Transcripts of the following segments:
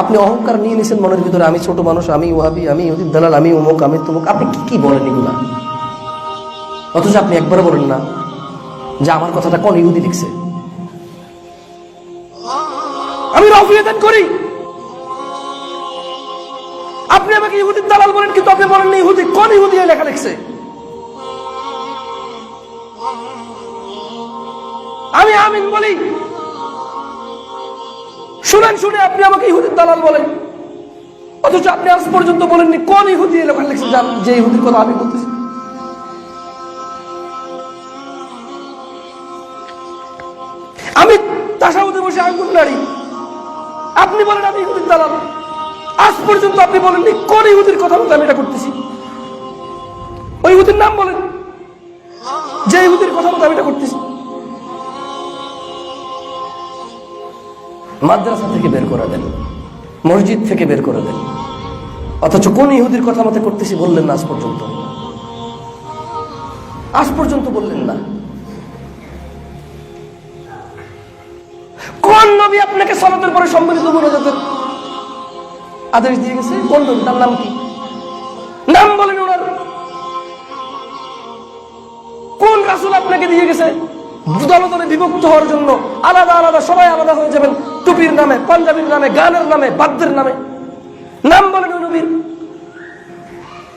আপনি অহংকার নিয়ে নিছেন মনের ভিতরে, আমি ছোট মানুষ, আমি ওহাবি আমি দালাল, আমি অমুক, আমি তুমুক। আপনি কি কি বলেন এগুলা? অথচ আপনি একবারও বলেন না যে আমার কথাটা কোন ইহুদি লিখছে। আমি রফিয়াদান করি। আপনি আমাকে ইহুদির দালাল বলেন, কিন্তু আপনি বলেন ইহুদি, কোন ইহুদি লেখা লিখছে? আমি আমিন বলি। শুনেন, শুনে আপনি আমাকে ইহুদির দালাল বলেন। অথচ আপনি আজ পর্যন্ত বলেননি কোন ইহুদি এই লিখছে যে ইহুদির কথা আমি বলতেছি। আমি বসে আঙ্গুল আপনি বলেন আমি ইহুদির দালাল। আজ পর্যন্ত আপনি বলেননি কোন ইহুদির কথা মতো আমি এটা করতেছি। ওই ইহুদির নাম বলেন। যে ইহুদির কথা মতো আমি এটা করতেছি। মাদ্রাসা থেকে বের করে দেন, মসজিদ থেকে বের করে দেন। অথচ কোন ইহুদির কথা মতো করতেছি বললেন না আজ পর্যন্ত? আজ পর্যন্ত বললেন না। কোন নবী আপনাকে সালাতের পরে সম্মিলিত মোনাজাতের আদেশ দিয়ে গেছে, কোন নবী, তার নাম কি? নাম বলেন ওনার। কোন রাসুল আপনাকে দিয়ে গেছে? দলে বিভক্ত হওয়ার জন্য আলাদা আলাদা, সবাই আলাদা হয়ে যাবেন। টুপির নামে, পাঞ্জাবির নামে, গানের নামে, বাদ্যের নামে। নাম বলেন নবীর।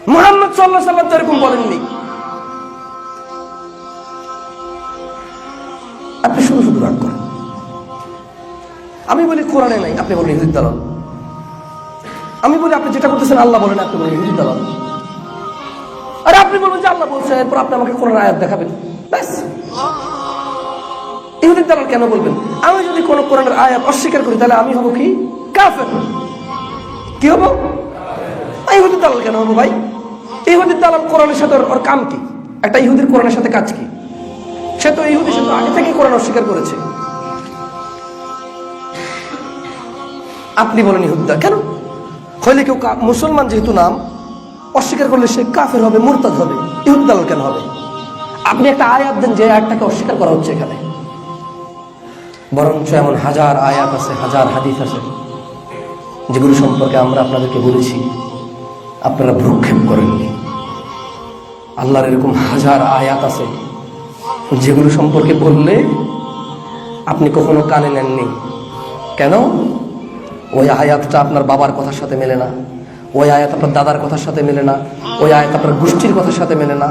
মোহাম্মদ সাল্লাহ সাল্লাম তো এরকম বলেননি। আপনি শুধু শুধু রাগ করেন। আমি বলি কোরআনে নাই, আপনি বলেন ইহুদির দালাল। আমি বলি আপনি যেটা করতেছেন আল্লাহ বলেন, আপনি বলেন ইহুদির দালাল। আরে আপনি বলবেন যে আল্লাহ বলছে, এরপর আপনি আমাকে কোরআন আয়াত দেখাবেন। ব্যাস। ইহুদির দালাল কেন বলবেন? আমি যদি কোনো কোরআনের আয়াত অস্বীকার করি, তাহলে আমি হব কি? কাফের। কি হব? আমি ইহুদির দালাল কেন হব ভাই? ইহুদির দালাল কোরআনের সাথে ওর- কাম কি? একটা ইহুদির কোরআনের সাথে কাজ কি? সে তো ইহুদির সাথে আগে থেকে কোরআন অস্বীকার করেছে। আপনি বলেন ইহুদ্দা কেন? হইলে কেউ মুসলমান যেহেতু নাম, অস্বীকার করলে সে কাফের হবে, মুরতাদ হবে। ইহুদ দালাল কেন হবে? আপনি একটা আয়াত দেন যে আয়াতটাকে অস্বীকার করা হচ্ছে এখানে। বরঞ্চ এমন হাজার আয়াত আছে, হাজার হাদিস আছে, যেগুলো সম্পর্কে আমরা আপনাদেরকে বলেছি। আপনারা ভ্রুক্ষেপ করেননি। আল্লাহর এরকম হাজার আয়াত আছে, যেগুলো সম্পর্কে বললে আপনি কখনো কানে নেননি। কেন? ওই আয়াতটা আপনার বাবার কথার সাথে মেলে না। ওই আয়াত আপনার দাদার কথার সাথে মেলে না। ওই আয়াত আপনার গোষ্ঠীর কথার সাথে মেলে না।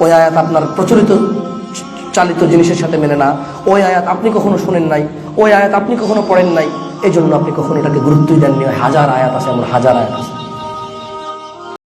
ওই আয়াত আপনার প্রচলিত চালিত জিনিসের সাথে মেলে না। ওই আয়াত আপনি কখনো শোনেন নাই, ওই আয়াত আপনি কখনো পড়েন নাই। এই জন্য আপনি কখনো এটাকে গুরুত্বই দেননি। হাজার আয়াত আছে আমার হাজার আয়াত আছে।